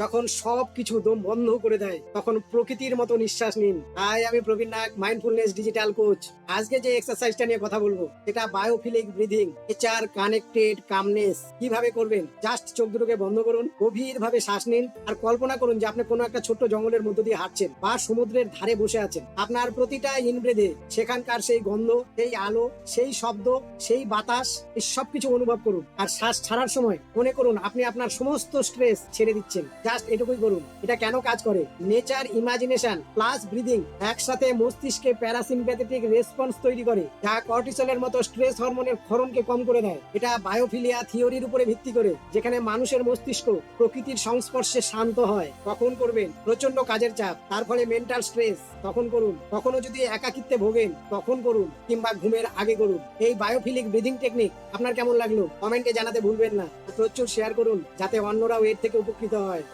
যখন সব কিছু দম বন্ধ করে দেয়, তখন প্রকৃতির মতো নিঃশ্বাস নিন। হাই আমি Prabin Nayak mindfulness digital coach আজকে যে এক্সারসাইজটা নিয়ে কথা বলব এটা biophilic breathing nature connected calmness কীভাবে করবেন? জাস্ট চোখ দুটোকে বন্ধ করুন গভীর ভাবে শ্বাস নিন, আর কল্পনা করুন যে আপনি কোনো একটা ছোট্ট জঙ্গলের মধ্য দিয়ে হাঁটছেন বা সমুদ্রের ধারে বসে আছেন। আপনার প্রতিটা ইনব্রেদে সেখানকার সেই গন্ধ, সেই আলো, সেই শব্দ, সেই বাতাস, এই সবকিছু অনুভব করুন। আর শ্বাস ছাড়ার সময় মনে করুন আপনি আপনার সমস্ত স্ট্রেস ছেড়ে দিচ্ছেন। জাস্ট এটুকুই করুন। এটা কেন কাজ করে? নেচার ইমাজিনেশন প্লাস ব্রিদিং একসাথে মস্তিষ্কে প্যারাসিম্প্যাথেটিক রেসপন্স তৈরি করে, যা কর্টিসলের মতো স্ট্রেস হরমোনের ক্ষরণকে কম করে দেয়। এটা বায়োফিলিয়া থিওরির উপরে ভিত্তি করে, যেখানে মানুষের মস্তিষ্ক প্রকৃতির সংস্পর্শে শান্ত হয়। তখন করবেন? প্রচণ্ড কাজের চাপ, তার ফলে মেন্টাল স্ট্রেস তখন করুন। কখনো যদি একাকিত্বে ভোগেন, তখন করুন কিংবা ঘুমের আগে করুন। এই বায়োফিলিক ব্রিদিং টেকনিক আপনার কেমন লাগল? কমেন্টে জানাতে ভুলবেন না। প্রচুর শেয়ার করুন, যাতে অন্যরাও এর থেকে উপকৃত হয়।